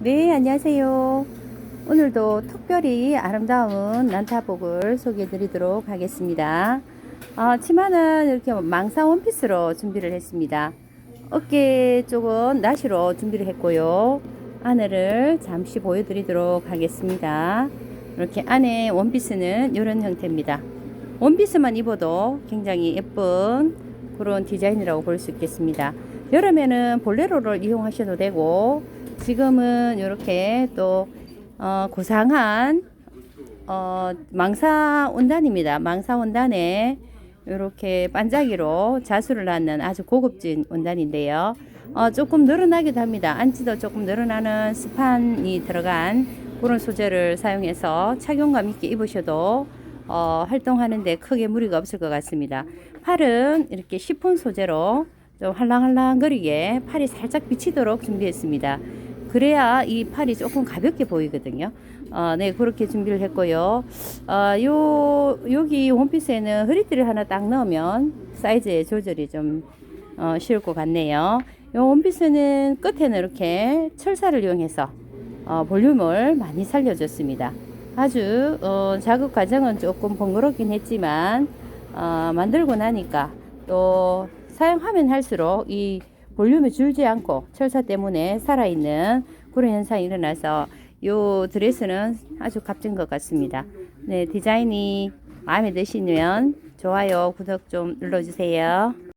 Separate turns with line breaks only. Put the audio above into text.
네, 안녕하세요. 오늘도 특별히 아름다운 난타복을 소개해 드리도록 하겠습니다. 어, 치마는 이렇게 망사 원피스로 준비를 했습니다. 어깨 쪽은 나시로 준비를 했고요. 안을 잠시 보여드리도록 하겠습니다. 이렇게 안에 원피스는 이런 형태입니다. 원피스만 입어도 굉장히 예쁜 그런 디자인이라고 볼 수 있겠습니다. 여름에는 볼레로를 이용하셔도 되고 지금은 이렇게 또 어, 고상한 어, 망사 원단입니다. 망사 원단에 이렇게 반짝이로 자수를 낳는 아주 고급진 원단인데요. 어, 조금 늘어나기도 합니다. 안지도 조금 늘어나는 스판이 들어간 그런 소재를 사용해서 착용감 있게 입으셔도 어, 활동하는데 크게 무리가 없을 것 같습니다. 팔은 이렇게 시폰 소재로 좀 할랑할랑거리게 팔이 살짝 비치도록 준비했습니다. 그래야 이 팔이 조금 가볍게 보이거든요. 어, 네, 그렇게 준비를 했고요. 어, 요, 여기 원피스에는 허리띠를 하나 딱 넣으면 사이즈의 조절이 좀 어, 쉬울 것 같네요. 요 원피스는 끝에는 이렇게 철사를 이용해서 어, 볼륨을 많이 살려줬습니다. 아주 어, 작업 과정은 조금 번거롭긴 했지만 어, 만들고 나니까 또 사용하면 할수록 이 볼륨이 줄지 않고 철사 때문에 살아있는 그런 현상이 일어나서 이 드레스는 아주 값진 것 같습니다. 네, 디자인이 마음에 드시면 좋아요, 구독 좀 눌러주세요.